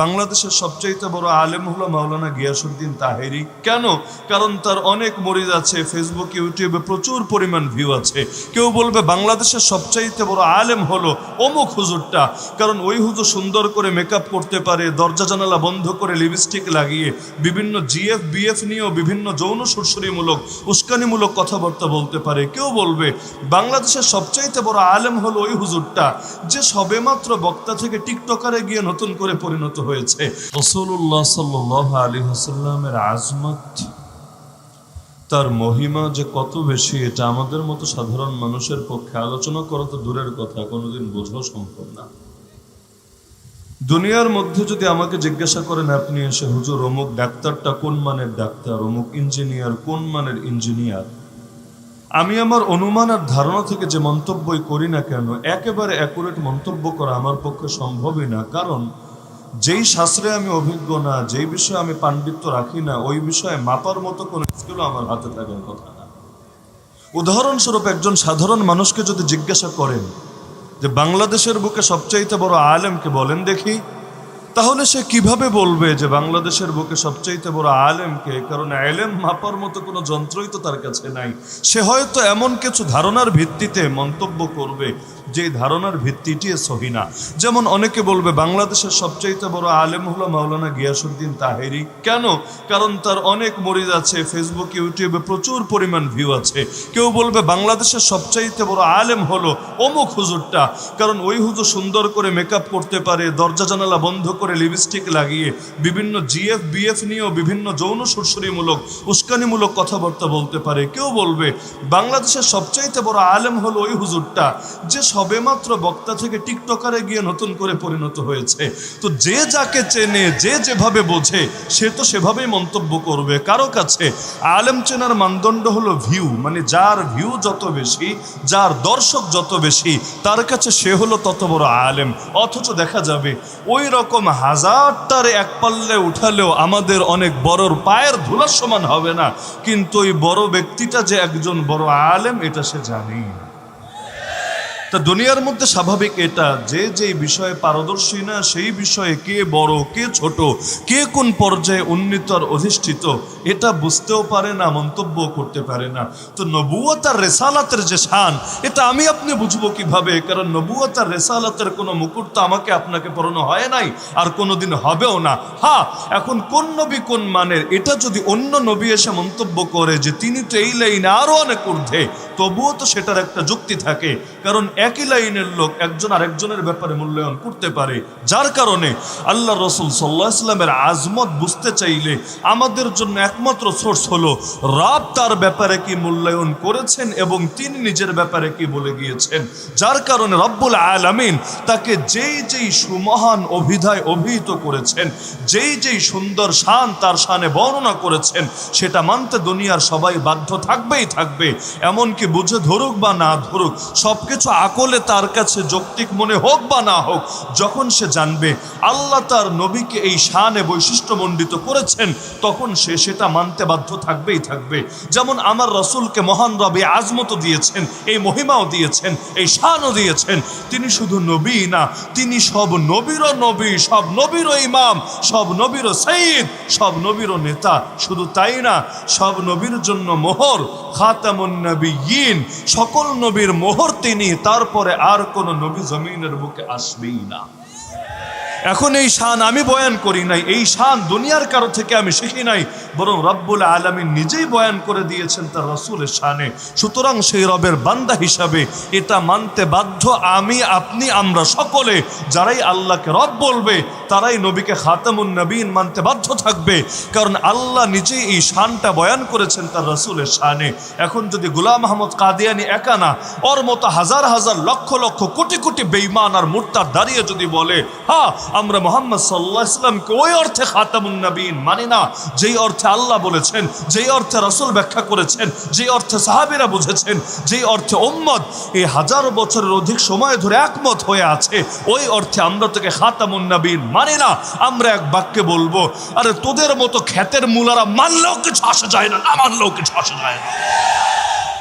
বাংলাদেশের সবচাইতে বড় আলেম হলো মাওলানা গিয়াসুদ্দিন তাহেরি। কেন? কারণ তার অনেক মরিদ আছে ফেসবুক ইউটিউবে প্রচুর পরিমাণ ভিউ আছে। কেউ বলবে বাংলাদেশের সবচাইতে বড় আলেম হলো অমুক হুজুরটা। কারণ ওই হুজুর সুন্দর করে মেকআপ করতে পারে, দরজা জানালা বন্ধ করে লিপস্টিক লাগিয়ে, বিভিন্ন জিএফ বিএফ নিয়েও বিভিন্ন যৌন সুরসুরিমূলক, উস্কানিমূলক কথাবার্তা বলতে পারে। কেউ বলবে বাংলাদেশের সবচাইতে বড় আলেম হলো ওই হুজুরটা, যে সবেমাত্র বক্তা থেকে টিকটকারে গিয়ে নতুন করে পরিণত হয়েছে। রসুল্লাহ সাল্লাহ আলী হাসাল্লামের আজমত, তার মহিমা যে কত বেশি, এটা আমাদের মতো সাধারণ মানুষের পক্ষে আলোচনা করা তো দূরের কথা, কোনোদিন বোঝাও সম্ভব না। দুনিয়ার মধ্যে যদি আমাকে জিজ্ঞাসা করেন, আপনি এসে হুজুর, অমুক ডাক্তারটা কোন মানের ডাক্তার, অমুক ইঞ্জিনিয়ার কোন মানের ইঞ্জিনিয়ার? আমি আমার অনুমান আর ধারণা থেকে যে মন্তব্যই করি না কেন, একেবারে অ্যাকুরেট মন্তব্য করা আমার পক্ষে সম্ভবই না। কারণ যেই শাস্ত্রে আমি অভিজ্ঞ না, যেই বিষয়ে আমি পাণ্ডিত্য রাখি না, ওই বিষয়ে মাপার মতো কোনো স্কিলও আমার হাতে থাকার কথা না। উদাহরণস্বরূপ একজন সাধারণ মানুষকে যদি জিজ্ঞাসা করেন যে বাংলাদেশের বুকে সবচাইতে বড় আলেমকে বলেন দেখি, তাহলে সে কীভাবে বলবে যে বাংলাদেশের বুকে সবচাইতে বড় আলেমকে? কারণ আলেম মাপার মতো কোনো যন্ত্রই তো তার কাছে নাই। সে হয়তো এমন কিছু ধারণার ভিত্তিতে মন্তব্য করবে যে ধারণার ভিত্তিটি সহি না। যেমন অনেকে বলবে, বাংলাদেশের সবচাইতে বড় আলেম হলো মাওলানা গিয়াসুদ্দিন তাহেরি। কেন? কারণ তার অনেক মরিদ আছে, ফেসবুক, ইউটিউবে প্রচুর পরিমাণ ভিউ আছে। কেউ বলবে, বাংলাদেশের সবচাইতে বড় আলেম হলো অমুক হুজুরটা। কারণ ওই হুজুর সুন্দর করে মেকআপ করতে পারে, দরজা জানালা বন্ধ করে লিপস্টিক লাগিয়ে, বিভিন্ন জিএফ বিএফ নিয়েও বিভিন্ন যৌন সুরসুরিমূলক, উস্কানিমূলক কথাবার্তা বলতে পারে। কেউ বলবে, বাংলাদেশের সবচাইতে বড় আলেম হলো ওই হুজুরটা। যে সবেমাত্র বক্তা থেকে টিকটকারে গিয়ে নতুন করে পরিণত হয়েছে। তো যে যাকে চেনে, যে যেভাবে বোঝে, সে তো সেভাবেই মন্তব্য করবে। কারও কাছে আলেম চেনার মানদণ্ড হলো ভিউ মানে যার ভিউ যত বেশি, যার দর্শক যত বেশি, তার কাছে সে হলো তত বড় আলেম। অথচ দেখা যাবে, ওই রকম হাজারটার এক পাল্লে উঠালেও আমাদের অনেক বড়র পায়ের ধুলার সমান হবে না। কিন্তু ওই বড় ব্যক্তিটা যে একজন বড় আলেম, এটা সে জানেই না। তা দুনিয়ার মধ্যে স্বাভাবিক এটা যে যেই বিষয়ে পারদর্শী না, সেই বিষয়ে কে বড়, কে ছোট, কে কোন পর্যায়ে উন্নীত আর অধিষ্ঠিত, এটা বুঝতেও পারে না মন্তব্য করতে পারে না। তো নবুয়ত আর রেসালাতের যে শান, এটা আমি আপনি বুঝব কীভাবে? কারণ নবুয়ত আর রেসালাতের কোনো মুকুট তো আমাকে আপনাকে পড়ানো হয় নাই, আর কোনোদিন হবেও না। হ্যাঁ এখন কোন নবী কোন মানের, এটা যদি অন্য নবী এসে মন্তব্য করে যে তিনি তো এই লাইনে আরও অনেক ঊর্ধ্বে, তবুও তো সেটার একটা যুক্তি থাকে। কারণ একই লাইনের লোক একজন আরেকজনের ব্যাপারে মূল্যায়ন করতে পারে। যার কারণে আল্লাহ রসুল সাল্লাহ ইসলামের আজমত বুঝতে চাইলে আমাদের জন্য একমাত্র সোর্স হলো, রাব তার ব্যাপারে কি মূল্যায়ন করেছেন এবং তিনি নিজের ব্যাপারে কি বলে গিয়েছেন। যার কারণে রব্বুল আলামিন তাকে যেই যেই সুমহান অভিধায় অভিহিত করেছেন, যেই যেই সুন্দর শান তার শানে বর্ণনা করেছেন, সেটা মানতে দুনিয়ার সবাই বাধ্য থাকবেই থাকবে। এমনকি বুঝে ধরুক বা না ধরুক সব কিছু আকলে তার কাছে যৌক্তিক মনে হোক বা না হোক, যখন সে জানবে আল্লাহ তার নবীকে এই শানে বৈশিষ্ট্যমণ্ডিত করেছেন, তখন সে সেটা মানতে বাধ্য থাকবেই থাকবে। যেমন আমার রসুলকে মহান রবি আজমত দিয়েছেন, এই মহিমাও দিয়েছেন, এই শানও দিয়েছেন। তিনি শুধু নবী না, তিনি সব নবীরও নবী, সব নবীরও ইমাম, সব নবীরও সঈদ, সব নবীরও নেতা। শুধু তাই না, সব নবীর জন্য মোহর, খাতামুন নবীন সকল নবীর মোহর তিনি তারপরে আর কোন নবী জমিনের বুকে আসবেই না। এখন এই শান আমি বয়ান করি নাই, এই শান দুনিয়ার কারও থেকে আমি শিখি নাই, বরং রব্বুল আলমী নিজেই বয়ান করে দিয়েছেন তার রসুলের শানে। সুতরাং সেই রবের বান্দা হিসাবে এটা মানতে বাধ্য আমি, আপনি, আমরা সকলে, যারাই আল্লাহকে রব বলবে তারাই নবীকে খাতামুন নবীন মানতে বাধ্য থাকবে। কারণ আল্লাহ নিজেই এই শানটা বয়ান করেছেন তার রসুলের শানে। এখন যদি গুলাম আহমদ কাদিয়ানি একা না, ওর মতো হাজার হাজার লক্ষ লক্ষ কোটি কোটি বেইমান আর মুর্তার দাঁড়িয়ে যদি বলে হ্যাঁ আমরা মোহাম্মদ সাল্লাহ ইসলামকে ওই অর্থে খাতামুন নবীন মানি না, যেই অর্থে আল্লাহ বলেছেন, যেই অর্থে রসুল ব্যাখ্যা করেছেন, যেই অর্থে সাহাবিরা বুঝেছেন, যেই অর্থে ওম্মদ এই হাজারো বছরের অধিক সময় ধরে একমত হয়ে আছে, ওই অর্থে আমরা তোকে খাতামুন নবীন মানি না, আমরা এক বাক্যে বলব, আরে তোদের মতো খ্যাতের মূলারা মানলেও কিছু আসা যায় না না মানলেও কিছু আসা যায় না।